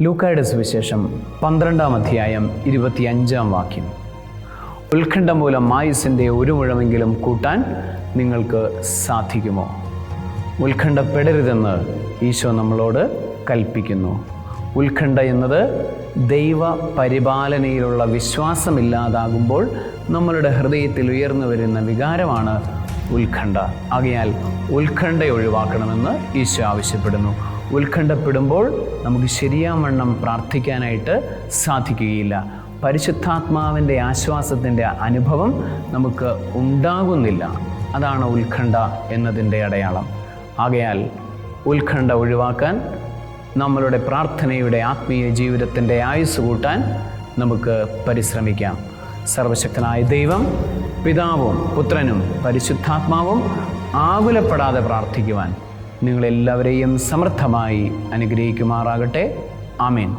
ലൂക്കായുടെ സുവിശേഷം പന്ത്രണ്ടാം അധ്യായം ഇരുപത്തിയഞ്ചാം വാക്യം. ഉത്കണ്ഠ മൂലം മായുസിന്റെ ഒരു മുഴമെങ്കിലും കൂട്ടാൻ നിങ്ങൾക്ക് സാധിക്കുമോ? ഉത്കണ്ഠപ്പെടരുതെന്ന് ഈശോ നമ്മളോട് കൽപ്പിക്കുന്നു. ഉത്കണ്ഠ എന്നത് ദൈവ പരിപാലനയിലുള്ള വിശ്വാസമില്ലാതാകുമ്പോൾ നമ്മളുടെ ഹൃദയത്തിൽ ഉയർന്നു വരുന്ന വികാരമാണ് ഉത്കണ്ഠ. ആകയാൽ ഉത്കണ്ഠ ഒഴിവാക്കണമെന്ന് ഈശോ ആവശ്യപ്പെടുന്നു. ഉത്കണ്ഠപ്പെടുമ്പോൾ നമുക്ക് ശരിയാവണ്ണം പ്രാർത്ഥിക്കാനായിട്ട് സാധിക്കുകയില്ല. പരിശുദ്ധാത്മാവിന്റെ ആശ്വാസത്തിന്റെ അനുഭവം നമുക്ക് ഉണ്ടാകുന്നില്ല. അതാണ് ഉത്കണ്ഠ എന്നതിന്റെ അടയാളം. ആകയാൽ ഉത്കണ്ഠ ഒഴിവാക്കാൻ നമ്മളുടെ പ്രാർത്ഥനയുടെ ആത്മീയ ജീവിതത്തിന്റെ ആയുസ് കൂട്ടാൻ നമുക്ക് പരിശ്രമിക്കാം. സർവശക്തനായ ദൈവം പിതാവും പുത്രനും പരിശുദ്ധാത്മാവും ആകുലപ്പെടാതെ പ്രാർത്ഥിക്കുവാൻ നിങ്ങളെല്ലാവരെയും സമർത്ഥമായി അനുഗ്രഹിക്കുമാറാകട്ടെ. ആമേൻ.